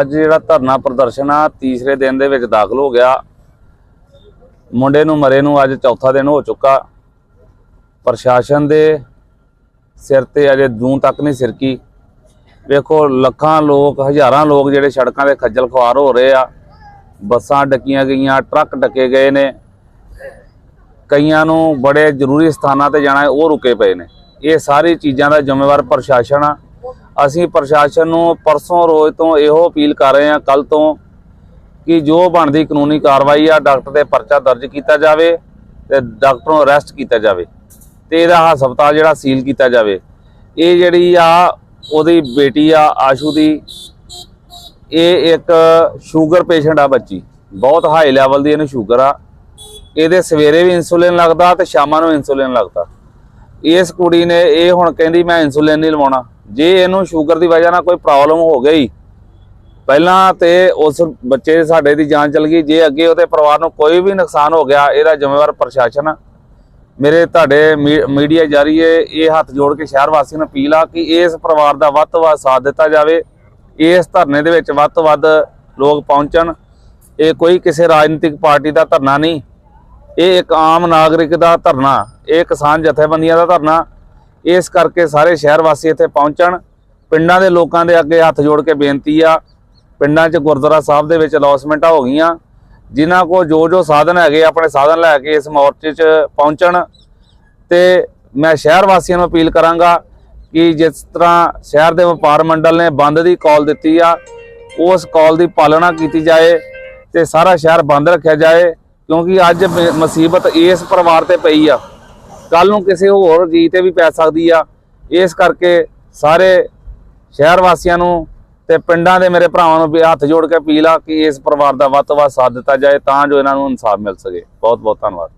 ਅੱਜ ਜਿਹੜਾ ਧਰਨਾ ਪ੍ਰਦਰਸ਼ਨ ਆ, ਤੀਸਰੇ ਦਿਨ ਦੇ ਵਿੱਚ ਦਾਖਲ ਹੋ ਗਿਆ। ਮੁੰਡੇ ਨੂੰ ਮਰੇ ਨੂੰ ਅੱਜ ਚੌਥਾ ਦਿਨ ਹੋ ਚੁੱਕਾ। ਪ੍ਰਸ਼ਾਸਨ ਦੇ ਸਿਰ ਤੇ ਅਜੇ ਜੂੰ ਤੱਕ ਨਹੀਂ ਸਿਰਕੀ। ਵੇਖੋ, ਲੱਖਾਂ ਲੋਕ, ਹਜ਼ਾਰਾਂ ਲੋਕ ਜਿਹੜੇ ਸੜਕਾਂ ਤੇ ਖੱਜਲ ਖੁਆਰ ਹੋ ਰਹੇ ਆ। ਬੱਸਾਂ ਡੱਕੀਆਂ ਗਈਆਂ, ਟਰੱਕ ਡੱਕੇ ਗਏ ਨੇ। ਕਈਆਂ ਨੂੰ ਬੜੇ ਜ਼ਰੂਰੀ ਸਥਾਨਾਂ ਤੇ ਜਾਣਾ, ਉਹ ਰੁਕੇ ਪਏ ਨੇ। ਇਹ ਸਾਰੀ ਚੀਜ਼ਾਂ ਦਾ ਜ਼ਿੰਮੇਵਾਰ ਪ੍ਰਸ਼ਾਸਨ ਆ। ਅਸੀਂ ਪ੍ਰਸ਼ਾਸਨ ਨੂੰ ਪਰਸੋਂ ਰੋਜ਼ ਤੋਂ ਇਹੋ ਅਪੀਲ ਕਰ ਰਹੇ ਹਾਂ ਕੱਲ ਤੋਂ ਕਿ ਜੋ ਬਣਦੀ ਕਾਨੂੰਨੀ ਕਾਰਵਾਈ ਆ, ਡਾਕਟਰ ਤੇ ਪਰਚਾ ਦਰਜ ਕੀਤਾ ਜਾਵੇ ਤੇ ਡਾਕਟਰ ਨੂੰ ਅਰੈਸਟ ਕੀਤਾ ਜਾਵੇ ਤੇ ਇਹਦਾ ਹਸਪਤਾਲ ਜਿਹੜਾ ਸੀਲ ਕੀਤਾ ਜਾਵੇ। ਇਹ ਜਿਹੜੀ ਆ, ਉਹਦੀ ਬੇਟੀ ਆ, ਆਸ਼ੂ ਦੀ, ਇਹ ਇੱਕ ਸ਼ੂਗਰ ਪੇਸ਼ੈਂਟ ਆ ਬੱਚੀ। ਬਹੁਤ ਹਾਈ ਲੈਵਲ ਦੀ ਇਹਨੂੰ ਸ਼ੂਗਰ ਆ। ਇਹਦੇ ਸਵੇਰੇ ਵੀ ਇਨਸੂਲਿਨ ਲੱਗਦਾ ਤੇ ਸ਼ਾਮਾਂ ਨੂੰ ਇਨਸੂਲਿਨ ਲੱਗਦਾ। ਇਸ ਕੁੜੀ ਨੇ ਇਹ ਹੁਣ ਕਹਿੰਦੀ, ਮੈਂ ਇਨਸੂਲਿਨ ਨਹੀਂ ਲਵਾਉਣਾ। ਜੇ ਇਹਨੂੰ ਸ਼ੂਗਰ ਦੀ ਵਜ੍ਹਾ ਨਾਲ ਕੋਈ ਪ੍ਰੋਬਲਮ ਹੋ ਗਈ, ਪਹਿਲਾਂ ਤੇ ਉਸ ਬੱਚੇ ਸਾਡੇ ਦੀ ਜਾਨ ਚਲ ਗਈ, ਜੇ ਅੱਗੇ ਉਹਦੇ ਪਰਿਵਾਰ ਨੂੰ ਕੋਈ ਵੀ ਨੁਕਸਾਨ ਹੋ ਗਿਆ, ਇਹਦਾ ਜ਼ਿੰਮੇਵਾਰ ਪ੍ਰਸ਼ਾਸਨ ਮੇਰੇ ਤੁਹਾਡੇ ਮੀ- ਮੀਡੀਆ ਜਾਰੀਏ ਇਹ ਹੱਥ ਜੋੜ ਕੇ ਸ਼ਹਿਰ ਵਾਸੀਆਂ ਨੂੰ ਅਪੀਲ ਆ ਕਿ ਇਸ ਪਰਿਵਾਰ ਦਾ ਵੱਧ ਤੋਂ ਵੱਧ ਸਾਥ ਦਿੱਤਾ ਜਾਵੇ, ਇਸ ਧਰਨੇ ਦੇ ਵਿੱਚ ਵੱਧ ਤੋਂ ਵੱਧ ਲੋਕ ਪਹੁੰਚਣ। ਇਹ ਕੋਈ ਕਿਸੇ ਰਾਜਨੀਤਿਕ ਪਾਰਟੀ ਦਾ ਧਰਨਾ ਨਹੀਂ, ਇਹ ਇੱਕ ਆਮ ਨਾਗਰਿਕ ਦਾ ਧਰਨਾ, ਇਹ ਕਿਸਾਨ ਜਥੇਬੰਦੀਆਂ ਦਾ ਧਰਨਾ ਇਸ ਕਰਕੇ ਸਾਰੇ ਸ਼ਹਿਰ ਵਾਸੀ ਇੱਥੇ ਪਹੁੰਚਣ। ਪਿੰਡਾਂ ਦੇ ਲੋਕਾਂ ਦੇ ਅੱਗੇ ਹੱਥ ਜੋੜ ਕੇ ਬੇਨਤੀ ਆ। ਪਿੰਡਾਂ 'ਚ ਗੁਰਦੁਆਰਾ ਸਾਹਿਬ ਦੇ ਵਿੱਚ ਅਲੌਸਮੈਂਟਾਂ ਹੋ ਗਈਆਂ। ਜਿਨ੍ਹਾਂ ਕੋ ਜੋ ਜੋ ਸਾਧਨ ਹੈਗੇ ਆਪਣੇ ਸਾਧਨ ਲੈ ਕੇ ਇਸ ਮੋਰਚੇ 'ਚ ਪਹੁੰਚਣ। ਤੇ ਮੈਂ ਸ਼ਹਿਰ ਵਾਸੀਆਂ ਨੂੰ ਅਪੀਲ ਕਰਾਂਗਾ ਕਿ ਜਿਸ ਤਰ੍ਹਾਂ ਸ਼ਹਿਰ ਦੇ ਵਪਾਰ ਮੰਡਲ ਨੇ ਬੰਦ ਦੀ ਕਾਲ ਦਿੱਤੀ ਆ, ਉਸ ਕਾਲ ਦੀ ਪਾਲਣਾ ਕੀਤੀ ਜਾਏ ਤੇ ਸਾਰਾ ਸ਼ਹਿਰ ਬੰਦ ਰੱਖਿਆ ਜਾਏ, ਕਿਉਂਕਿ ਅੱਜ ਮੁਸੀਬਤ ਇਸ ਪਰਿਵਾਰ ਤੇ ਪਈ ਆ। ਕੱਲ ਨੂੰ ਕਿਸੇ ਹੋਰ ਜੀ ਤੇ ਵੀ ਪੈ ਸਕਦੀ ਆ। ਇਸ ਕਰਕੇ ਸਾਰੇ ਸ਼ਹਿਰ ਵਾਸੀਆਂ ਨੂੰ ਤੇ ਪਿੰਡਾਂ ਦੇ ਮੇਰੇ ਭਰਾਵਾਂ ਨੂੰ ਵੀ ਹੱਥ ਜੋੜ ਕੇ ਅਪੀਲ ਆ ਕਿ ਇਸ ਪਰਿਵਾਰ ਦਾ ਵੱਧ ਤੋਂ ਵੱਧ ਸਾਥ ਦਿੱਤਾ ਜਾਏ ਤਾਂ ਜੋ ਇਹਨਾਂ ਨੂੰ ਇਨਸਾਫ ਮਿਲ ਸਕੇ। ਬਹੁਤ ਬਹੁਤ ਧੰਨਵਾਦ।